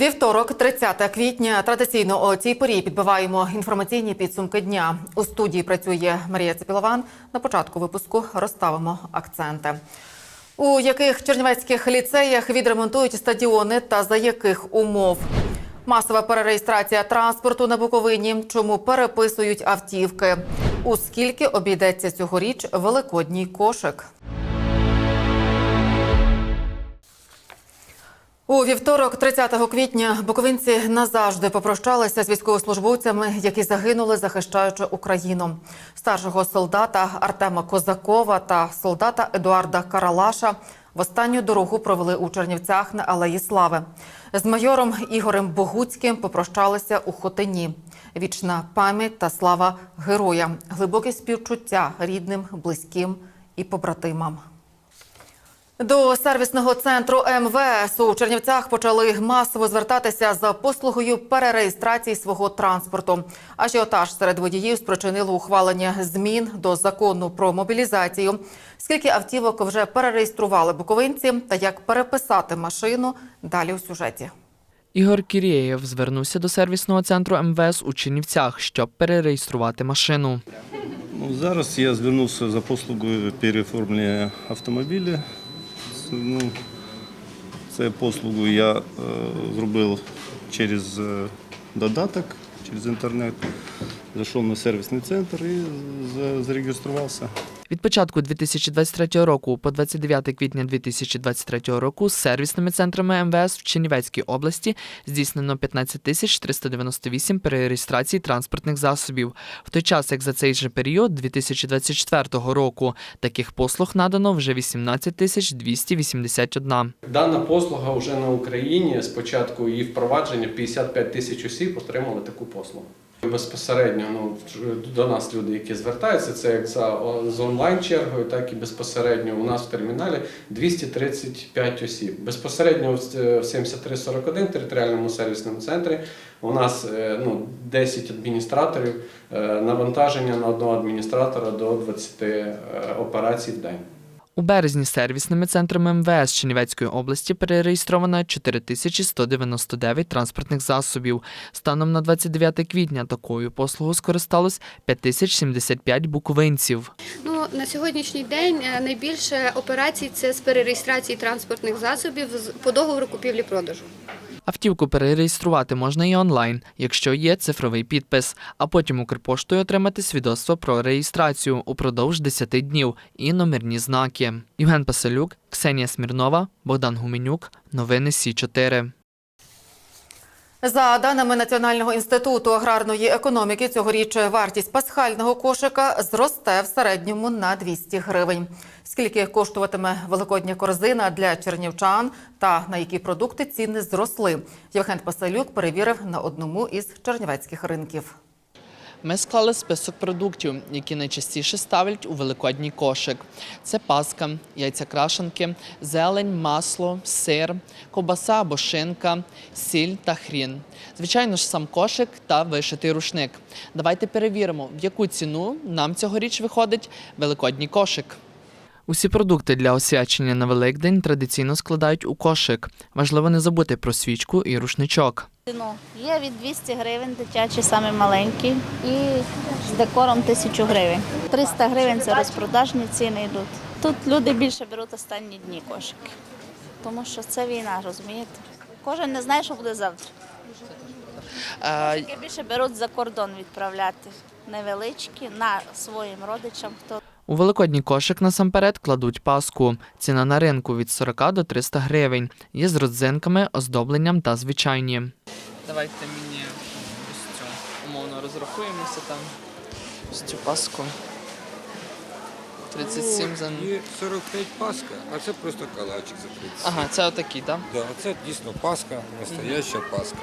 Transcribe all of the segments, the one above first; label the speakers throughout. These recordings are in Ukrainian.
Speaker 1: Вівторок, 30 квітня. Традиційно о цій порі підбиваємо інформаційні підсумки дня. У студії працює Марія Цепілован. На початку випуску розставимо акценти. У яких чернівецьких ліцеях відремонтують стадіони та за яких умов? Масова перереєстрація транспорту на Буковині. Чому переписують автівки? У скільки обійдеться цьогоріч великодній кошик? У вівторок, 30 квітня, буковинці назавжди попрощалися з військовослужбовцями, які загинули, захищаючи Україну. Старшого солдата Артема Козакова та солдата Едуарда Каралаша в останню дорогу провели у Чернівцях на Алеї Слави. З майором Ігорем Богуцьким попрощалися у Хотині. Вічна пам'ять та слава героям, глибоке співчуття рідним, близьким і побратимам. До сервісного центру МВС у Чернівцях почали масово звертатися за послугою перереєстрації свого транспорту. Ажіотаж серед водіїв спричинило ухвалення змін до закону про мобілізацію. Скільки автівок вже перереєстрували буковинці та як переписати машину далі у сюжеті.
Speaker 2: Ігор Кірєєв звернувся до сервісного центру МВС у Чернівцях, щоб перереєструвати машину.
Speaker 3: Ну, зараз я звернувся за послугою переоформлення автомобіля. Ну, це послугу я е, зробив через е, додаток, через інтернет. Зайшов на сервісний центр і зареєструвався.
Speaker 2: Від початку 2023 року по 29 квітня 2023 року з сервісними центрами МВС в Чернівецькій області здійснено 15 тисяч 398 перереєстрацій транспортних засобів. В той час, як за цей же період 2024 року таких послуг надано вже 18 тисяч 281.
Speaker 4: Дана послуга вже на Україні з початку її впровадження 55 тисяч осіб отримали таку послугу. Безпосередньо ну, до нас люди, які звертаються, це як за з онлайн-чергою, так і безпосередньо у нас в терміналі 235 осіб. Безпосередньо в е, 7341 територіальному сервісному центрі у нас е, ну, 10 адміністраторів, е, навантаження на одного адміністратора до 20 е, операцій в день.
Speaker 2: У березні сервісними центрами МВС Чернівецької області перереєстровано 4199 транспортних засобів. Станом на 29 квітня такою послугою скористалось 5075 буковинців.
Speaker 5: Ну на сьогоднішній день е, найбільше операцій це з перереєстрації транспортних засобів по договору купівлі-продажу.
Speaker 2: Автівку перереєструвати можна і онлайн, якщо є цифровий підпис, а потім Укрпоштою отримати свідоцтво про реєстрацію упродовж 10 днів і номерні знаки. Євген Паселюк, Ксенія Смірнова, Богдан Гуменюк. Новини Сі 4
Speaker 1: За даними Національного інституту аграрної економіки, цьогоріч вартість пасхального кошика зросте в середньому на 200 гривень. Скільки коштуватиме великодня корзина для чернівчан та на які продукти ціни зросли? Євген Пасалюк перевірив на одному із чернівецьких ринків.
Speaker 2: Ми склали список продуктів, які найчастіше ставлять у великодній кошик. Це паска, яйця крашенки, зелень, масло, сир, ковбаса або шинка, сіль та хрін. Звичайно ж, сам кошик та вишитий рушник. Давайте перевіримо, в яку ціну нам цьогоріч виходить великодній кошик. Усі продукти для освячення на Великдень традиційно складають у кошик. Важливо не забути про свічку і рушничок.
Speaker 6: Ну, є від 200 гривень дитячі, саме маленькі, і з декором 1000 гривень. 300 гривень це розпродажні ціни йдуть. Тут люди більше беруть останні дні кошики, тому що це війна, розумієте? Кожен не знає, що буде завтра. Кошики більше беруть за кордон відправляти невеличкі на своїм родичам, хто
Speaker 2: У великодній кошик насамперед кладуть паску. Ціна на ринку від 40 до 300 гривень. Є з родзинками, оздобленням та звичайні. Давайте мені ось цю умовно розрахуємося там. Ось цю паску. 37 за.
Speaker 7: Є 45 паска, а це просто калачик за 30.
Speaker 2: Ага, це отакі, так?
Speaker 7: Да, це дійсно паска, настояща паска.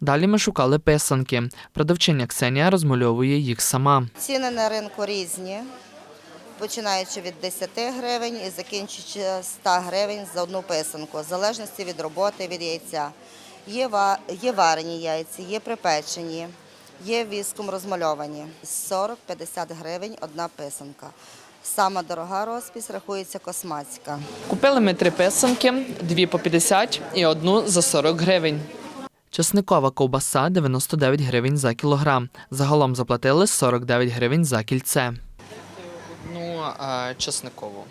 Speaker 2: Далі ми шукали писанки. Продавчиня Ксенія розмальовує їх сама.
Speaker 8: Ціни на ринку різні, починаючи від 10 гривень і закінчуючи 100 гривень за одну писанку, в залежності від роботи, від яйця. Є, ва- є варені яйця, є припечені, є віском розмальовані. 40-50 гривень одна писанка. Сама дорога розпись рахується космацька.
Speaker 2: Купили ми три писанки, дві по 50 і одну за 40 гривень. Часникова ковбаса 99 гривень за кілограм. Загалом заплатили 49 гривень за кільце. А часникову.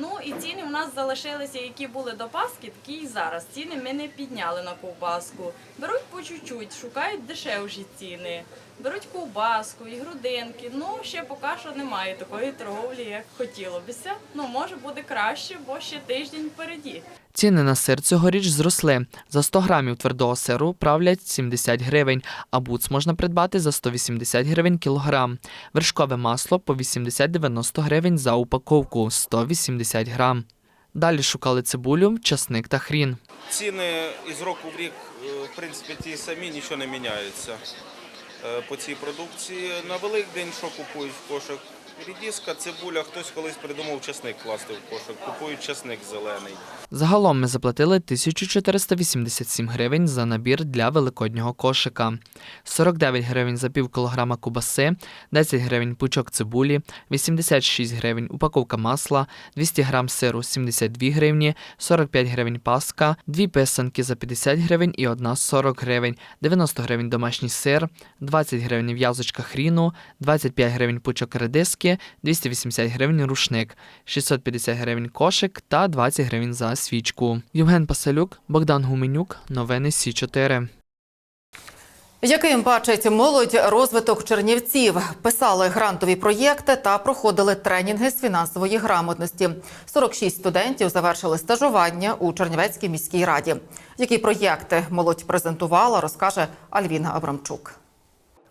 Speaker 9: Ну і ціни у нас залишилися, які були до Паски, такі і зараз. Ціни ми не підняли на ковбаску. Беруть по чуть-чуть, шукають дешевші ціни. Беруть ковбаску і грудинки. Ну, ще поки що немає такої торговлі, як хотілося. Ну, може буде краще, бо ще тиждень впереді.
Speaker 2: Ціни на сир цьогоріч зросли. За 100 грамів твердого сиру правлять 70 гривень, а буц можна придбати за 180 гривень кілограм. Вершкове масло по 80-90 гривень за упаковку 180 грам. Далі шукали цибулю, часник та хрін.
Speaker 10: Ціни із року в рік, е, в принципі, ті самі, нічого не міняється е, по цій продукції. На Великдень що купують в кошик? Рідіска, цибуля, хтось колись придумав часник класти в кошик. Купують часник зелений.
Speaker 2: Загалом ми заплатили 1487 гривень за набір для великоднього кошика, 49 гривень за пів кілограма кубаси, 10 гривень пучок цибулі, 86 гривень упаковка масла, 200 грам сиру 72 гривні, 45 гривень паска, дві писанки за 50 гривень і одна 40 гривень, 90 гривень домашній сир, 20 гривень в'язочка хріну, 25 гривень пучок редиски, 280 гривень рушник, 650 гривень кошик та 20 гривень за свічку. Євген Пасалюк, Богдан Гуменюк, новини Сі 4
Speaker 1: Яким бачить молодь розвиток чернівців? Писали грантові проєкти та проходили тренінги з фінансової грамотності. 46 студентів завершили стажування у Чернівецькій міській раді. Які проєкти молодь презентувала, розкаже Альвіна Абрамчук.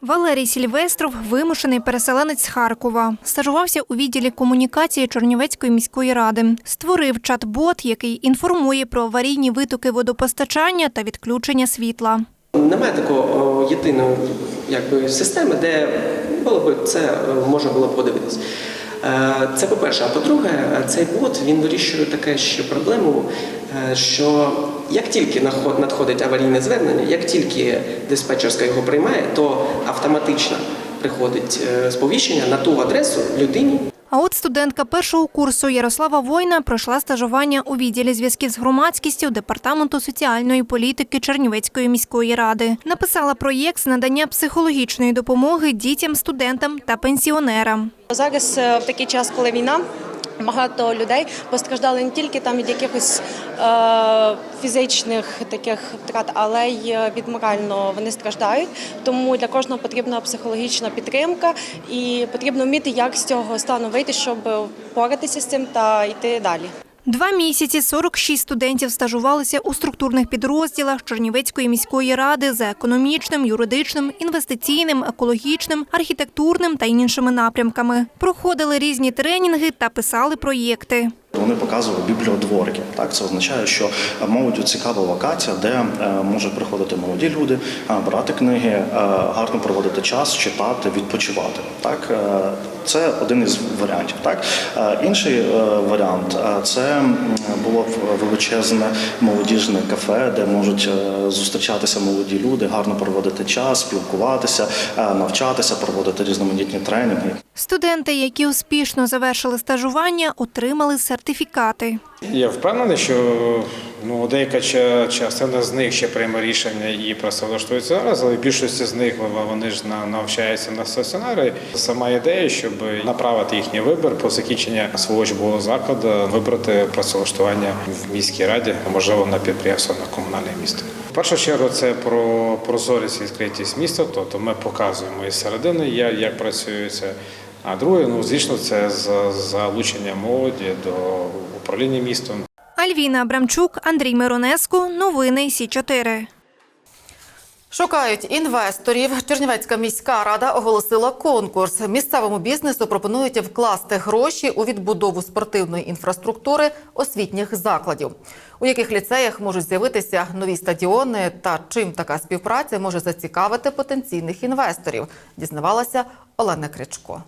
Speaker 11: Валерій Сільвестров – вимушений переселенець з Харкова. Стажувався у відділі комунікації Чернівецької міської ради. Створив чат-бот, який інформує про аварійні витоки водопостачання та відключення світла.
Speaker 12: Немає такого єдиної якби, системи, де було б це е, можна було подивитись. Е, Це по-перше. А по-друге, цей бот він вирішує таке ще проблему, е, що як тільки надходить аварійне звернення, як тільки диспетчерська його приймає, то автоматично приходить е, сповіщення на ту адресу людині,
Speaker 11: А от студентка першого курсу Ярослава Война пройшла стажування у відділі зв'язків з громадськістю Департаменту соціальної політики Чернівецької міської ради. Написала проєкт з надання психологічної допомоги дітям, студентам та пенсіонерам.
Speaker 13: Зараз е, в такий час, коли війна. Багато людей постраждали не тільки там від якихось е, фізичних таких втрат, але й е, від морального вони страждають. Тому для кожного потрібна психологічна підтримка, і потрібно вміти, як з цього стану вийти, щоб впоратися з цим та йти далі.
Speaker 11: Два місяці 46 студентів стажувалися у структурних підрозділах Чернівецької міської ради за економічним, юридичним, інвестиційним, екологічним, архітектурним та іншими напрямками. Проходили різні тренінги та писали проєкти.
Speaker 14: Вони показували бібліодворики. Так це означає, що молодь цікава локація, де е, можуть приходити молоді люди, е, брати книги, е, гарно проводити час, читати, відпочивати. Так е, це один із варіантів. Так Е, інший е, варіант е, це було величезне молодіжне кафе, де можуть е, зустрічатися молоді люди, гарно проводити час, спілкуватися, е, навчатися, проводити різноманітні тренінги.
Speaker 11: Студенти, які успішно завершили стажування, отримали сертифікати.
Speaker 15: Я впевнений, що ну, деяка частина з них ще прийме рішення і працевлаштується зараз, але більшості з них вони ж на- навчаються на стаціонарі. Сама ідея, щоб направити їхній вибір по закінченні свого учбового закладу, вибрати працевлаштування в міській раді, а можливо на підприємство на комунальне місто. В першу чергу це про прозорість і відкритість міста, тобто ми показуємо із середини, як працюється. А друге, ну звісно, це за- залучення молоді до управління містом.
Speaker 11: Альвіна Абрамчук, Андрій Миронеску. Новини Сі 4
Speaker 1: Шукають інвесторів. Чернівецька міська рада оголосила конкурс. Місцевому бізнесу пропонують вкласти гроші у відбудову спортивної інфраструктури освітніх закладів. У яких ліцеях можуть з'явитися нові стадіони та чим така співпраця може зацікавити потенційних інвесторів, дізнавалася Олена Кричко.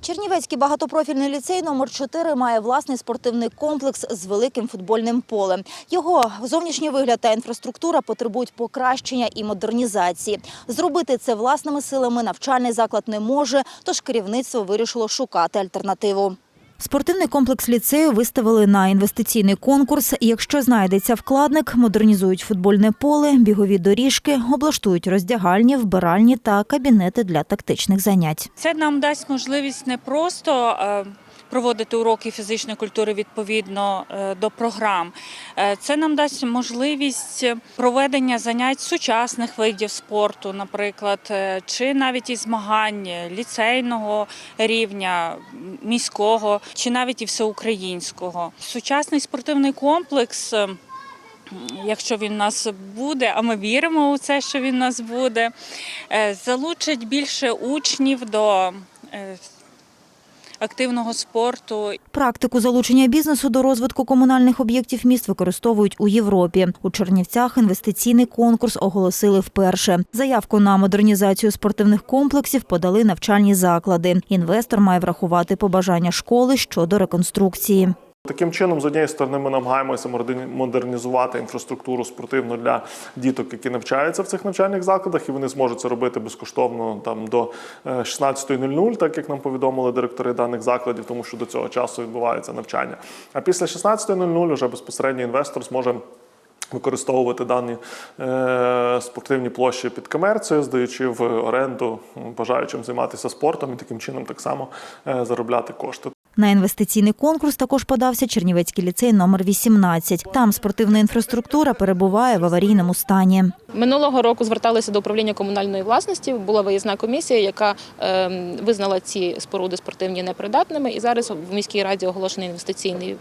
Speaker 16: Чернівецький багатопрофільний ліцей номер 4 має власний спортивний комплекс з великим футбольним полем. Його зовнішній вигляд та інфраструктура потребують покращення і модернізації. Зробити це власними силами навчальний заклад не може, тож керівництво вирішило шукати альтернативу. Спортивний комплекс ліцею виставили на інвестиційний конкурс. Якщо знайдеться вкладник, модернізують футбольне поле, бігові доріжки, облаштують роздягальні, вбиральні та кабінети для тактичних занять.
Speaker 17: Це нам дасть можливість не просто е, проводити уроки фізичної культури відповідно е, до програм. Е, Це нам дасть можливість проведення занять сучасних видів спорту, наприклад, е, чи навіть і змагань ліцейного рівня, міського, чи навіть і всеукраїнського. Сучасний спортивний комплекс. Якщо він у нас буде, а ми віримо у це, що він у нас буде, залучить більше учнів до активного спорту.
Speaker 16: Практику залучення бізнесу до розвитку комунальних об'єктів міст використовують у Європі. У Чернівцях інвестиційний конкурс оголосили вперше. Заявку на модернізацію спортивних комплексів подали навчальні заклади. Інвестор має врахувати побажання школи щодо реконструкції.
Speaker 18: Таким чином, з однієї сторони, ми намагаємося модерні- модернізувати інфраструктуру спортивну для діток, які навчаються в цих навчальних закладах, і вони зможуть це робити безкоштовно там до е, 16.00, так як нам повідомили директори даних закладів, тому що до цього часу відбувається навчання. А після 16.00 вже безпосередньо інвестор зможе. Використовувати дані е, спортивні площі під комерцію, здаючи в оренду бажаючим займатися спортом і таким чином так само е, заробляти кошти.
Speaker 16: На інвестиційний конкурс також подався Чернівецький ліцей номер 18. Там спортивна інфраструктура перебуває в аварійному стані.
Speaker 19: Минулого року зверталися до управління комунальної власності. Була виїзна комісія, яка ем, визнала ці споруди спортивні непридатними. І зараз в міській раді оголошений інвестиційний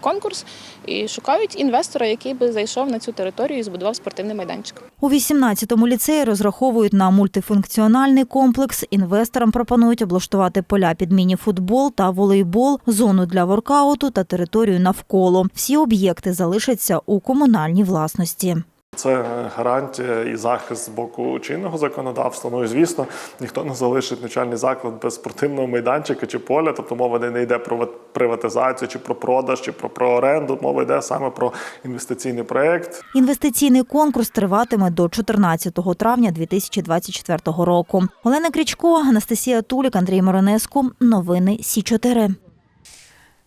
Speaker 19: конкурс і шукають інвестора, який би зайшов на цю територію і збудував спортивний майданчик.
Speaker 16: У 18-му ліцеї розраховують на мультифункціональний комплекс. Інвесторам пропонують облаштувати поля під міні-футбол та волейбол, зону для воркауту та територію навколо. Всі об'єкти залишаться у комунальній власності.
Speaker 18: Це гарантія і захист з боку чинного законодавства. Ну і звісно, ніхто не залишить навчальний заклад без спортивного майданчика чи поля. Тобто мова не йде про приватизацію, чи про продаж, чи про, про оренду. Мова йде саме про інвестиційний проєкт.
Speaker 16: Інвестиційний конкурс триватиме до 14 травня 2024 року. Олена Крічко, Анастасія Тулік, Андрій Моронеску. Новини Сі 4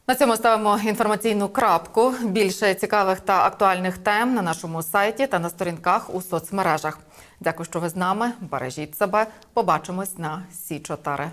Speaker 1: На цьому ставимо інформаційну крапку. Більше цікавих та актуальних тем на нашому сайті та на сторінках у соцмережах. Дякую, що ви з нами. Бережіть себе. Побачимось на Сі 4